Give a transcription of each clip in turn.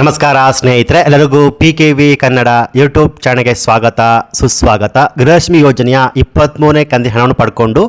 ನಮಸ್ಕಾರ ಸ್ನೇಹಿತರೆ, ಎಲ್ಲರಿಗೂ P K V Kannada YouTube ಚಾನಲ್ಗೆ ಸ್ವಾಗತ, ಸುಸ್ವಾಗತ. ಗೃಹಲಕ್ಷ್ಮಿ ಯೋಜನೆಯ ಇಪ್ಪತ್ತ್ಮೂರನೇ ಕಂತಿ ಹಣವನ್ನು ಪಡ್ಕೊಂಡು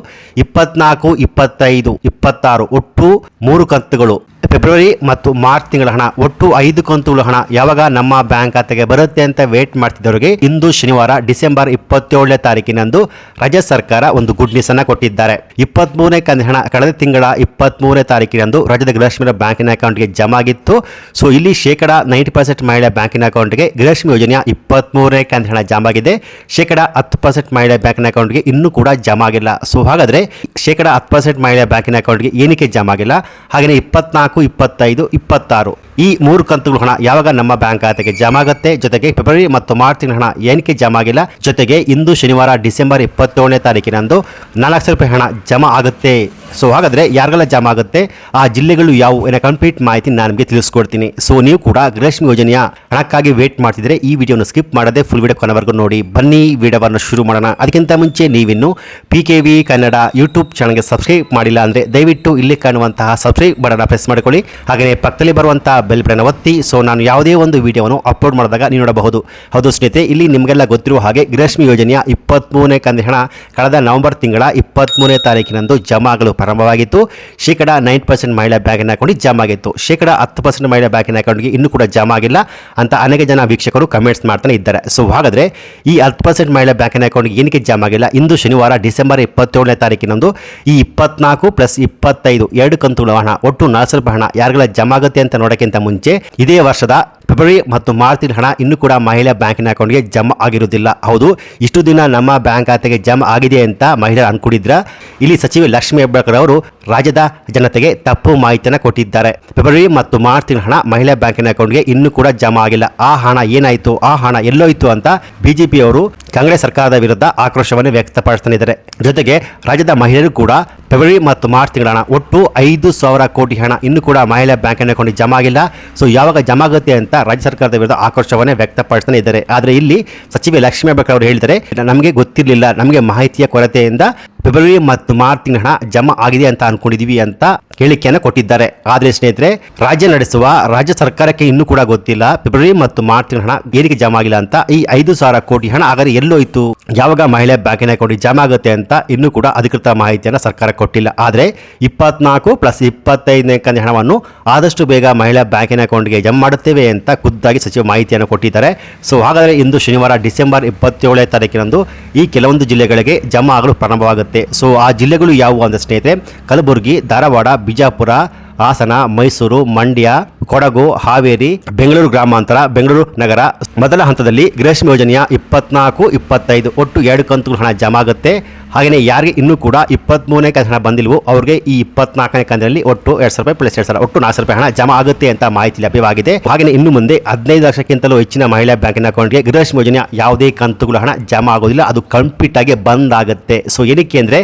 ಇಪ್ಪತ್ನಾಲ್ಕು, ಇಪ್ಪತ್ತೈದು, ಇಪ್ಪತ್ತಾರು ಒಟ್ಟು ಮೂರು ಕಂತುಗಳು ಫೆಬ್ರವರಿ ಮತ್ತು ಮಾರ್ಚ್ ತಿಂಗಳ ಹಣ, ಒಟ್ಟು ಐದು ಕಂತುಗಳ ಹಣ ಯಾವಾಗ ನಮ್ಮ ಬ್ಯಾಂಕ್ ಖಾತೆಗೆ ಬರುತ್ತೆ ಅಂತ ವೇಟ್ ಮಾಡ್ತಿದ್ದವರಿಗೆ ಇಂದು ಶನಿವಾರ ಡಿಸೆಂಬರ್ ಇಪ್ಪತ್ತೇಳನೇ ತಾರೀಕಿನಂದು ರಾಜ್ಯ ಸರ್ಕಾರ ಒಂದು ಗುಡ್ ನ್ಯೂಸ್ ಅನ್ನ ಕೊಟ್ಟಿದ್ದಾರೆ. ಇಪ್ಪತ್ಮೂರನೇ ಕಂತಿನ ಹಣ ಕಳೆದ ತಿಂಗಳ ಇಪ್ಪತ್ಮೂರನೇ ತಾರೀಕಿನಂದು ರಾಜ್ಯದ ಗೃಹಲಕ್ಷ್ಮಿ ಬ್ಯಾಂಕಿನ ಅಕೌಂಟ್ಗೆ ಜಮಾ ಆಗಿತ್ತು. ಸೊ ಇಲ್ಲಿ ಶೇಕಡ ನೈಂಟಿ ಪರ್ಸೆಂಟ್ ಮಹಿಳೆ ಬ್ಯಾಂಕಿನ ಅಕೌಂಟ್ಗೆ ಗೃಹಲಕ್ಷ್ಮಿ ಯೋಜನೆಯ ಇಪ್ಪತ್ಮೂರನೇ ಕಂತಿನ ಹಣ ಜಮಾ ಆಗಿದೆ. ಶೇಕಡಾ ಹತ್ತು ಪರ್ಸೆಂಟ್ ಮಹಿಳೆ ಬ್ಯಾಂಕಿನ ಅಕೌಂಟ್ಗೆ ಇನ್ನೂ ಕೂಡ ಜಮಾ ಆಗಿಲ್ಲ. ಸೊ ಹಾಗಾದ್ರೆ ಶೇಕಡ ಹತ್ತು ಪರ್ಸೆಂಟ್ ಮಹಿಳೆ ಬ್ಯಾಂಕಿನ ಅಕೌಂಟ್ಗೆ ಏನಕ್ಕೆ ಜಮಾ ಆಗಿಲ್ಲ? ಹಾಗೆಯೇ ಇಪ್ಪತ್ನಾಲ್ಕು ಇಪ್ಪತ್ತೈದು ಇಪ್ಪತ್ತಾರು. ಈ ಮೂರು ಕಂತುಗಳ ಹಣ ಯಾವಾಗ ನಮ್ಮ ಬ್ಯಾಂಕ್ ಖಾತೆಗೆ ಜಮಾ ಆಗುತ್ತೆ, ಜೊತೆಗೆ ಫೆಬ್ರವರಿ ಮತ್ತು ಮಾರ್ಚ್ ತಿಂಗಳ ಹಣ ಏನಕ್ಕೆ ಜಮಾ ಆಗಿಲ್ಲ, ಜೊತೆಗೆ ಇಂದು ಶನಿವಾರ ಡಿಸೆಂಬರ್ ಇಪ್ಪತ್ತೇಳನೇ ತಾರೀಕಿನಂದು ನಾಲ್ಕು ಸಾವಿರ ರೂಪಾಯಿ ಹಣ ಜಮಾ ಆಗುತ್ತೆ. ಸೊ ಹಾಗಾದ್ರೆ ಯಾರಿಗೆಲ್ಲ ಜಮಾ ಆಗುತ್ತೆ, ಆ ಜಿಲ್ಲೆಗಳು ಯಾವುವು ಏನೋ ಕಂಪ್ಲೀಟ್ ಮಾಹಿತಿ ನಾನು ನಿಮಗೆ ತಿಳಿಸ್ಕೊಡ್ತೀನಿ. ಸೊ ನೀವು ಕೂಡ ಗೃಹಲಕ್ಷ್ಮಿ ಯೋಜನೆಯ ಹಣಕ್ಕಾಗಿ ವೇಟ್ ಮಾಡ್ತಿದ್ರೆ ಈ ವಿಡಿಯೋನ ಸ್ಕಿಪ್ ಮಾಡದೆ ಫುಲ್ ವಿಡಿಯೋ ಕೊನೆವರೆಗೂ ನೋಡಿ. ಬನ್ನಿ, ವಿಡಿಯೋವನ್ನು ಶುರು ಮಾಡೋಣ. ಅದಕ್ಕಿಂತ ಮುಂಚೆ ನೀವಿನ್ನು P K V Kannada YouTube ಚಾನಲ್ಗೆ ಸಬ್ಸ್ಕ್ರೈಬ್ ಮಾಡಿಲ್ಲ ಅಂದರೆ ದಯವಿಟ್ಟು ಇಲ್ಲಿ ಕಾಣುವಂತಹ ಸಬ್ಸ್ಕ್ರೈಬ್ ಬಟನ್ ಪ್ರೆಸ್ ಮಾಡಿಕೊಳ್ಳಿ. ಹಾಗೆಯೇ ಪಕ್ಕದಲ್ಲಿ ಬರುವಂತಹ ಬೆಲ್ ಬಟನ್ ಒತ್ತಿ. ಸೊ ನಾನು ಯಾವುದೇ ಒಂದು ವಿಡಿಯೋವನ್ನು ಅಪ್ಲೋಡ್ ಮಾಡಿದಾಗ ನೀವು ನೋಡಬಹುದು. ಹೌದು ಸ್ನೇಹಿತರೆ, ಇಲ್ಲಿ ನಿಮಗೆಲ್ಲ ಗೊತ್ತಿರುವ ಹಾಗೆ ಗೃಹಶ್ಮಿ ಯೋಜನೆಯ ಇಪ್ಪತ್ತ್ಮೂರನೇ ಕಂದಿ ಹಣ ಕಳೆದ ನವೆಂಬರ್ ತಿಂಗಳ ಇಪ್ಪತ್ತ್ಮೂರನೇ ತಾರೀಕಿನಂದು ಜಮಾ ಆಗಲು ಪ್ರಾರಂಭವಾಗಿತ್ತು. ಶೇಕಡ ನೈನ್ ಪರ್ಸೆಂಟ್ ಮಹಿಳಾ ಬ್ಯಾಂಕಿನ ಅಕೌಂಟಿಗೆ ಜಮಾ ಆಗಿತ್ತು. ಶೇಕಡ ಹತ್ತು ಪರ್ಸೆಂಟ್ ಮಹಿಳಾ ಬ್ಯಾಂಕಿನ ಅಕೌಂಟ್ಗೆ ಇನ್ನೂ ಕೂಡ ಜಮಾ ಆಗಿಲ್ಲ ಅಂತ ಅನೇಕ ಜನ ವೀಕ್ಷಕರು ಕಮೆಂಟ್ಸ್ ಮಾಡ್ತಾನೆ ಇದ್ದಾರೆ. ಸೊ ಹಾಗಾದ್ರೆ ಈ ಹತ್ತು ಪರ್ಸೆಂಟ್ ಮಹಿಳಾ ಬ್ಯಾಂಕಿನ ಅಕೌಂಟ್ಗೆ ಏನಕ್ಕೆ ಜಮಾ ಆಗಿಲ್ಲ? ಇಂದು ಶನಿವಾರ ಡಿಸೆಂಬರ್ ಇಪ್ಪತ್ತೇಳನೇ ತಾರೀಕಿನಂದು ಈ ಇಪ್ಪತ್ನಾಲ್ಕು ಪ್ಲಸ್ ಇಪ್ಪತ್ತೈದು ಎರಡು ಕಂತುಗಳ ಹಣ ಒಟ್ಟು ನಾಲ್ಕು ಸ್ವಲ್ಪ ಹಣ ಯಾರಿಗೆಲ್ಲ ಜಮಾ ಆಗುತ್ತೆ ಅಂತ ನೋಡೋಕ್ಕಿಂತ ಮುಂಚೆ ಇದೇ ವರ್ಷದ ಫೆಬ್ರವರಿ ಮತ್ತು ಮಾರ್ಚ್ ಹಣ ಇನ್ನೂ ಕೂಡ ಮಹಿಳಾ ಬ್ಯಾಂಕಿನ ಅಕೌಂಟ್ಗೆ ಜಮಾ ಆಗಿರುವುದಿಲ್ಲ. ಹೌದು, ಇಷ್ಟು ದಿನ ನಮ್ಮ ಬ್ಯಾಂಕ್ ಖಾತೆಗೆ ಜಮಾ ಆಗಿದೆ ಅಂತ ಮಹಿಳೆಯರು ಅನ್ಕೊಂಡಿದ್ರ ಇಲ್ಲಿ ಸಚಿವೆ ಲಕ್ಷ್ಮಿ ಹೆಬ್ಬಾಳ್ಕರ್ ಅವರು ರಾಜ್ಯದ ಜನತೆಗೆ ತಪ್ಪು ಮಾಹಿತಿಯನ್ನು ಕೊಟ್ಟಿದ್ದಾರೆ. ಫೆಬ್ರವರಿ ಮತ್ತು ಮಾರ್ಚ್ ಹಣ ಮಹಿಳಾ ಬ್ಯಾಂಕಿನ ಅಕೌಂಟ್ಗೆ ಇನ್ನೂ ಕೂಡ ಜಮಾ ಆಗಿಲ್ಲ. ಆ ಹಣ ಏನಾಯಿತು? ಆ ಹಣ ಎಲ್ಲೋಯ್ತು ಅಂತ ಬಿಜೆಪಿ ಅವರು ಕಾಂಗ್ರೆಸ್ ಸರ್ಕಾರದ ವಿರುದ್ಧ ಆಕ್ರೋಶವನ್ನು ವ್ಯಕ್ತಪಡಿಸ್ತಾನಿದ್ದಾರೆ. ಜೊತೆಗೆ ರಾಜ್ಯದ ಮಹಿಳೆಯರು ಕೂಡ ಫೆಬ್ರವರಿ ಮತ್ತು ಮಾರ್ಚ್ ತಿಂಗಳ ಹಣ ಒಟ್ಟು ಐದು ಸಾವಿರ ಕೋಟಿ ಹಣ ಇನ್ನೂ ಕೂಡ ಮಹಿಳಾ ಬ್ಯಾಂಕಿನ ಅಕೌಂಟ್ಗೆ ಜಮಾ ಆಗಿಲ್ಲ. ಸೊ, ಯಾವಾಗ ಜಮಾ ಆಗುತ್ತೆ ಅಂತ ರಾಜ್ಯ ಸರ್ಕಾರದ ವಿರುದ್ಧ ಆಕ್ರೋಶವನ್ನೇ ವ್ಯಕ್ತಪಡಿಸ್ತಾನೆ ಇದ್ದಾರೆ ಆದರೆ ಇಲ್ಲಿ ಸಚಿವೆ ಲಕ್ಷ್ಮೀ ಹೆಬ್ಬಾಳ್ಕರ್ ಅವರು ಹೇಳಿದರೆ ನಮಗೆ ಗೊತ್ತಿರಲಿಲ್ಲ, ನಮಗೆ ಮಾಹಿತಿಯ ಕೊರತೆಯಿಂದ ಫೆಬ್ರವರಿ ಮತ್ತು ಮಾರ್ಚ್ ತಿಂಗಳ ಹಣ ಜಮಾ ಆಗಿದೆ ಅಂತ ಅನ್ಕೊಂಡಿದೀವಿ ಅಂತ ಹೇಳಿಕೆಯನ್ನು ಕೊಟ್ಟಿದ್ದಾರೆ. ಆದರೆ ಸ್ನೇಹಿತರೆ, ರಾಜ್ಯ ನಡೆಸುವ ರಾಜ್ಯ ಸರ್ಕಾರಕ್ಕೆ ಇನ್ನೂ ಕೂಡ ಗೊತ್ತಿಲ್ಲ. ಫೆಬ್ರವರಿ ಮತ್ತು ಮಾರ್ಚ್ ಹಣ ಏನಕ್ಕೆ ಜಮಾ ಆಗಿಲ್ಲ ಅಂತ ಈ ಐದು ಸಾವಿರ ಕೋಟಿ ಹಣ ಹಾಗಾದ್ರೆ ಎಲ್ಲೋಯ್ತು ಯಾವಾಗ ಮಹಿಳೆ ಬ್ಯಾಂಕಿನ ಅಕೌಂಟಿಗೆ ಜಮಾ ಆಗುತ್ತೆ ಅಂತ ಇನ್ನೂ ಕೂಡ ಅಧಿಕೃತ ಮಾಹಿತಿಯನ್ನು ಸರ್ಕಾರ ಕೊಟ್ಟಿಲ್ಲ. ಆದರೆ ಇಪ್ಪತ್ನಾಲ್ಕು ಪ್ಲಸ್ ಇಪ್ಪತ್ತೈದನೇ ಕಂತಿನ ಹಣವನ್ನು ಆದಷ್ಟು ಬೇಗ ಮಹಿಳಾ ಬ್ಯಾಂಕಿನ ಅಕೌಂಟ್ಗೆ ಜಮಾ ಮಾಡುತ್ತೇವೆ ಅಂತ ಖುದ್ದಾಗಿ ಸಚಿವ ಮಾಹಿತಿಯನ್ನು ಕೊಟ್ಟಿದ್ದಾರೆ. ಸೊ, ಹಾಗಾದರೆ ಇಂದು ಶನಿವಾರ ಡಿಸೆಂಬರ್ ಇಪ್ಪತ್ತೇಳನೇ ತಾರೀಕಿನಂದು ಈ ಕೆಲವೊಂದು ಜಿಲ್ಲೆಗಳಿಗೆ ಜಮಾ ಆಗಲು ಪ್ರಾರಂಭವಾಗುತ್ತೆ. ಸೊ, ಆ ಜಿಲ್ಲೆಗಳು ಯಾವುವು ಅಂತ ಸ್ನೇಹಿತರೆ, ಕಲಬುರಗಿ, ಧಾರವಾಡ விஜாபுரா ಹಾಸನ, ಮೈಸೂರು, ಮಂಡ್ಯ, ಕೊಡಗು, ಹಾವೇರಿ, ಬೆಂಗಳೂರು ಗ್ರಾಮಾಂತರ, ಬೆಂಗಳೂರು ನಗರ. ಮೊದಲ ಹಂತದಲ್ಲಿ ಗೃಹಲಕ್ಷ್ಮಿ ಯೋಜನೆಯ ಇಪ್ಪತ್ನಾಲ್ಕು, ಇಪ್ಪತ್ತೈದು ಒಟ್ಟು ಎರಡು ಕಂತುಗಳ ಹಣ ಜಮಾ ಆಗುತ್ತೆ. ಹಾಗೆಯೇ ಯಾರಿಗೆ ಇನ್ನೂ ಕೂಡ ಇಪ್ಪತ್ತ್ಮೂರನೇ ಕಂತು ಹಣ ಬಂದಿಲ್ವೋ, ಅವ್ರಿಗೆ ಈ ಇಪ್ಪತ್ನಾಲ್ಕನೇ ಕಂತಿನಲ್ಲಿ ಒಟ್ಟು ಎರಡು ಸಾವಿರ ರೂಪಾಯಿ ಪ್ಲಸ್ ಎರಡು ಸಾವಿರ, ಒಟ್ಟು ನಾಲ್ಕು ಸಾವಿರ ರೂಪಾಯಿ ಹಣ ಜಮಾ ಆಗುತ್ತೆ ಅಂತ ಮಾಹಿತಿ ಲಭ್ಯವಾಗಿದೆ. ಹಾಗೆಯೇ ಇನ್ನು ಮುಂದೆ ಹದಿನೈದು ಲಕ್ಷಕ್ಕಿಂತಲೂ ಹೆಚ್ಚಿನ ಮಹಿಳಾ ಬ್ಯಾಂಕಿನ ಅಕೌಂಟ್ಗೆ ಗೃಹಲಕ್ಷ್ಮಿ ಯೋಜನೆಯ ಯಾವುದೇ ಕಂತುಗಳ ಹಣ ಜಮಾ ಆಗೋದಿಲ್ಲ, ಅದು ಕಂಪ್ಲೀಟ್ ಆಗಿ ಬಂದ್ ಆಗುತ್ತೆ ಸೊ ಏನಕ್ಕೆ ಅಂದರೆ,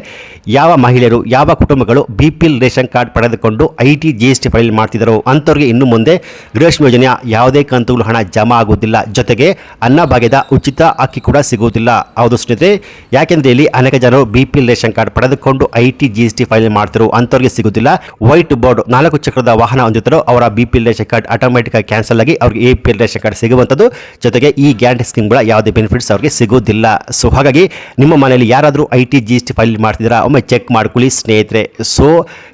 ಯಾವ ಮಹಿಳೆಯರು, ಯಾವ ಕುಟುಂಬಗಳು B P L ration card ಪಡೆದುಕೊಂಡು I T G S T file ಮಾಡ್ತಿದ್ದಾರೋ ಅಂಥವ್ರಿಗೆ ಇನ್ನು ಮುಂದೆ ಗೃಹಲಕ್ಷ್ಮಿ ಯೋಜನೆಯ ಯಾವುದೇ ಕಂತುಗಳು ಹಣ ಜಮಾ ಆಗುವುದಿಲ್ಲ. ಜೊತೆಗೆ ಅನ್ನ ಭಾಗ್ಯದ ಉಚಿತ ಅಕ್ಕಿ ಕೂಡ ಸಿಗುವುದಿಲ್ಲ. ಹೌದು ಸ್ನೇಹಿತರೆ, ಯಾಕೆಂದರೆ ಇಲ್ಲಿ ಅನೇಕ ಜನರು ಬಿ ಪಿ ರೇಷನ್ ಕಾರ್ಡ್ ಪಡೆದುಕೊಂಡು I T G S T file ಮಾಡ್ತಿರೋ ಅಂಥವ್ರಿಗೆ ಸಿಗುವುದಿಲ್ಲ. ವೈಟ್ ಬೋರ್ಡ್ ನಾಲ್ಕು ಚಕ್ರದ ವಾಹನ ಹೊಂದಿರ್ತಾರೋ ಅವರ B P ration card automatic ಆಗಿ ಕ್ಯಾನ್ಸಲ್ ಆಗಿ ಅವ್ರಿಗೆ ಎ ಪಿ ರೇಷನ್ ಕಾರ್ಡ್ ಸಿಗುವಂಥದ್ದು. ಜೊತೆಗೆ ಈ ಗ್ಯಾರಂಟಿ ಸ್ಕೀಮ್ಗಳ ಯಾವುದೇ ಬೆನಿಫಿಟ್ಸ್ ಅವ್ರಿಗೆ ಸಿಗೋದಿಲ್ಲ ಸೊ ಹಾಗಾಗಿ ನಿಮ್ಮ ಮನೆಯಲ್ಲಿ ಯಾರಾದರೂ I T G S T file ಮಾಡ್ತಿದ್ದೀರಾ, ಒಮ್ಮೆ ಚೆಕ್ ಮಾಡ್ಕೊಳ್ಳಿ ಸ್ನೇಹಿತರೆ. ಸೊ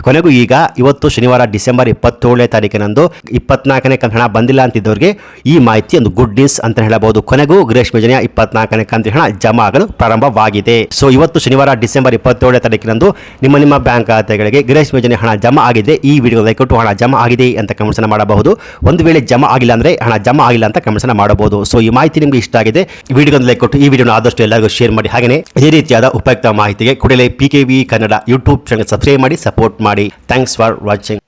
ಕೊನೆಗೂ ಈಗ ಇವತ್ತು ಶನಿವಾರ ಡಿಸೆಂಬರ್ ಇಪ್ಪತ್ತೇಳನೇ ತಾರೀಕಿನಂದು ಇಪ್ಪತ್ನಾಲ್ಕನೇ ಕಂತು ಹಣ ಬಂದಿಲ್ಲ ಅಂತಿದ್ದವರಿಗೆ ಈ ಮಾಹಿತಿ ಒಂದು ಗುಡ್ ನ್ಯೂಸ್ ಅಂತ ಹೇಳಬಹುದು. ಕೊನೆಗೂ ಗೃಹಲಕ್ಷ್ಮಿ ಯೋಜನೆಯ ಇಪ್ಪತ್ನಾಲ್ಕನೇ ಕಂತು ಹಣ ಜಮಾ ಆಗಲು ಪ್ರಾರಂಭವಾಗಿದೆ. ಸೊ ಇವತ್ತು ಶನಿವಾರ ಡಿಸೆಂಬರ್ ಇಪ್ಪತ್ತೇಳನೇ ತಾರೀಕಿನಂದು ನಿಮ್ಮ ನಿಮ್ಮ ಬ್ಯಾಂಕ್ ಖಾತೆಗಳಿಗೆ ಗೃಹಲಕ್ಷ್ಮಿ ಯೋಜನೆ ಹಣ ಜಮಾ ಆಗಿದೆ. ಈ ವಿಡಿಯೋ ಕೊಟ್ಟು ಹಣ ಜಮಾ ಆಗಿದೆ ಅಂತ ಕಮೆಂಟ್ಸ್ ಮಾಡಬಹುದು. ಒಂದು ವೇಳೆ ಜಮಾ ಆಗಿಲ್ಲ ಅಂದ್ರೆ ಹಣ ಜಮಾ ಆಗಿಲ್ಲ ಅಂತ ಕಮೆಂಟ್ಸ್ ಮಾಡಬಹುದು. ಸೊ ಈ ಮಾಹಿತಿ ನಿಮಗೆ ಇಷ್ಟ ಆಗಿದೆ ವಿಡಿಯೋ ಲೈಕ್ ಕೊಟ್ಟು ಈ ವಿಡಿಯೋನ ಆದಷ್ಟು ಎಲ್ಲರಿಗೂ ಶೇರ್ ಮಾಡಿ. ಹಾಗೆಯೇ ಇದೇ ರೀತಿಯಾದ ಉಪಯುಕ್ತ ಮಾಹಿತಿಗೆ ಕೂಡಲೇ P K V Kannada YouTube channel subscribe ಮಾಡಿ ಸಪೋರ್ಟ್ ಮಾಡಿ. Thanks for watching